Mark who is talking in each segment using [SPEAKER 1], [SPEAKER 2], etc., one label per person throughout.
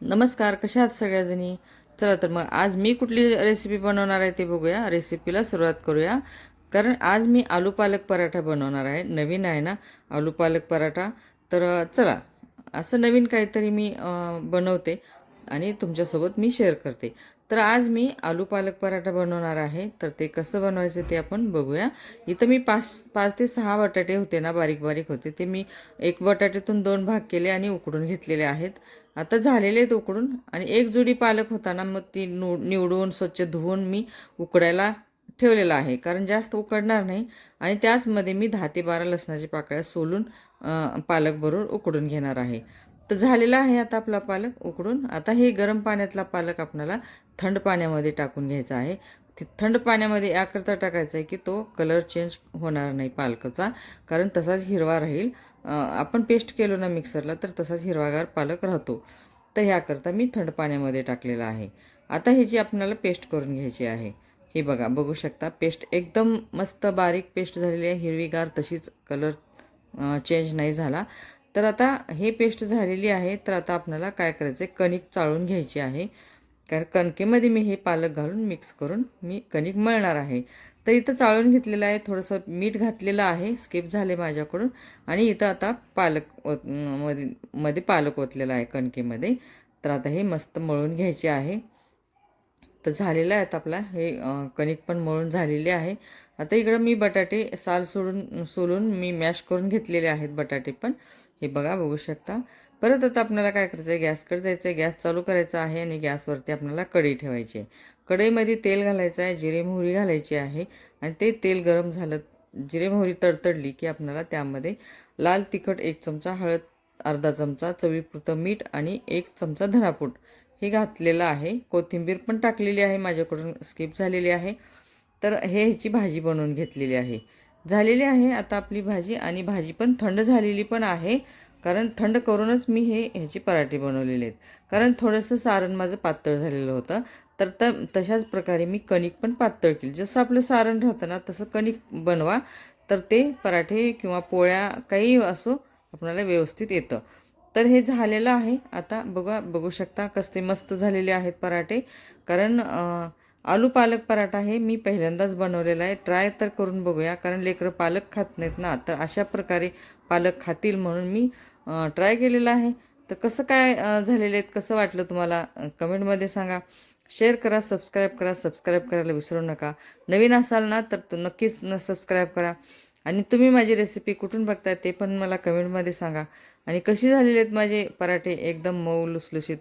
[SPEAKER 1] नमस्कार कशा आहात सगळ्याजणी? चला तर मग आज मी कुठली रेसिपी बनवणार आहे ते बघूया. रेसिपीला सुरुवात करूया. कारण आज मी आलू पालक पराठा बनवणार आहे. नवीन आहे ना आलू पालक पराठा. तर चला. असं नवीन काहीतरी मी बनवते आणि तुमच्यासोबत मी शेअर करते. तर आज मी आलू पालक पराठा बनवणार आहे. तर ते कसं बनवायचं ते आपण बघूया. इथं मी पाच पाच ते सहा बटाटे होते ना बारीक बारीक होते. ते मी एक बटाट्यातून दोन भाग केले आणि उकडून घेतलेले आहेत. आता झालेले आहेत उकडून. आणि एक जुडी पालक होता ना मग ती निवडून स्वच्छ धुवून मी उकडायला ठेवलेला आहे. कारण जास्त उकडणार नाही. आणि त्याचमध्ये मी दहा ते बारा लसणाची पाकळ्या सोलून अं, पालक बरोबर उकडून घेणार आहे. तर झालेला आहे आता आपला पालक उकडून. आता हे गरम पाण्यातला पालक आपल्याला थंड पाण्यामध्ये टाकून घ्यायचा आहे. थंड पाण्यामध्ये याकरता टाकायचं आहे की तो कलर चेंज होणार नाही पालकाचा कारण तसाच हिरवा राहील. आपण पेस्ट केलो ना मिक्सरला तर तसाच हिरवागार पालक राहतो. तर ह्याकरता मी थंड पाण्यामध्ये टाकलेला आहे. आता ह्याची आपल्याला पेस्ट करून घ्यायची आहे हे बघा बघू शकता पेस्ट एकदम मस्त बारीक पेस्ट झालेली आहे हिरवीगार तशीच कलर चेंज नाही झाला. तर आता हे पेस्ट झालेली आहे. तर आता आपल्याला काय करायचं आहे कणिक चाळून घ्यायची आहे. कारण कणकेमध्ये मी हे पालक घालून मिक्स करून मी कणिक मळणार आहे. तर इथं चाळून घेतलेलं आहे. थोडंसं मीठ घातलेलं आहे. स्किप झाले माझ्याकडून. आणि इथं आता पालक ओत मध्ये मध्ये पालक ओतलेला आहे कणकेमध्ये. तर आता हे मस्त मळून घ्यायचे आहे. तर झालेलं आहे आता आपला हे कणिक पण मळून झालेले आहे. आता इकडं मी बटाटे साल सोडून सोलून मी मॅश करून घेतलेले आहेत बटाटे पण. हे बघा बघू शकता. परत आता आपल्याला काय करायचं आहे गॅसकडे जायचं आहे गॅस चालू करायचा आहे आणि गॅसवरती आपल्याला कढई ठेवायची आहे. कढईमध्ये तेल घालायचं आहे जिरे मोहरी घालायची आहे आणि ते तेल गरम झालं जिरे मोहरी तडतडली की आपल्याला त्यामध्ये लाल तिखट एक चमचा हळद अर्धा चमचा चवीपुरतं मीठ आणि एक चमचा धनापूट हे घातलेलं आहे. कोथिंबीर पण टाकलेली आहे माझ्याकडून स्किप झालेली आहे. तर हे ह्याची भाजी बनवून घेतलेली आहे. झालेली आहे आता आपली भाजी आणि भाजी पण थंड झालेली पण आहे. कारण थंड करूनच मी हे ह्याचे पराठे बनवलेले आहेत. कारण थोडंसं सारण माझं पातळ झालेलं होतं. तर त तशाच प्रकारे मी कणिक पण पातळ केली. जसं आपलं सारण राहतं ना तसं कणिक बनवा. तर ते पराठे किंवा पोळ्या काही असो आपल्याला व्यवस्थित येतं. तर हे झालेलं आहे. आता बघा बघू शकता कसले मस्त झालेले आहेत पराठे. कारण आलू पालक पराठा हे मी पहिल्यांदाच बनवलेला आहे. ट्राय तर करून बघूया कारण लेकरं पालक खात नाहीत ना. तर अशा प्रकारे पालक खातील म्हणून मी ट्राय केलेलं आहे. तर कसं काय झालेले आहेत कसं वाटलं तुम्हाला? कमेंटमध्ये सांगा. शेअर करा सबस्क्राईब करा सबस्क्राईब करायला विसरू नका. नवीन असाल ना तर नक्कीच न सबस्क्राईब करा. आणि तुम्ही माझी रेसिपी कुठून बघताय ते पण मला कमेंटमध्ये सांगा. आणि कशी झालेले आहेत माझे पराठे? एकदम मऊ लुसलुशीत.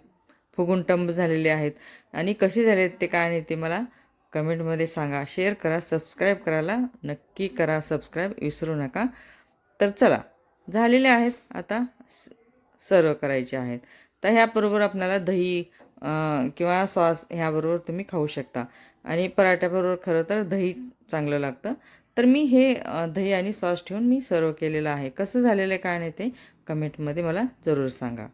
[SPEAKER 1] फुगून टंब झालेले आहेत. आणि कसे झाले आहेत ते काय नाही ते मला कमेंटमध्ये सांगा. शेअर करा सबस्क्राईब करायला नक्की करा. सबस्क्राईब विसरू नका. तर चला झालेले आहेत. आता सर्व करायचे आहेत. तर ह्याबरोबर आपल्याला दही किंवा सॉस ह्याबरोबर तुम्ही खाऊ शकता. आणि पराठ्याबरोबर खरं तर दही चांगलं लागतं. तर मी हे दही आणि सॉस ठेवून मी सर्व केलेलं आहे. कसं झालेलं आहे काय नाही ते कमेंटमध्ये मला जरूर सांगा.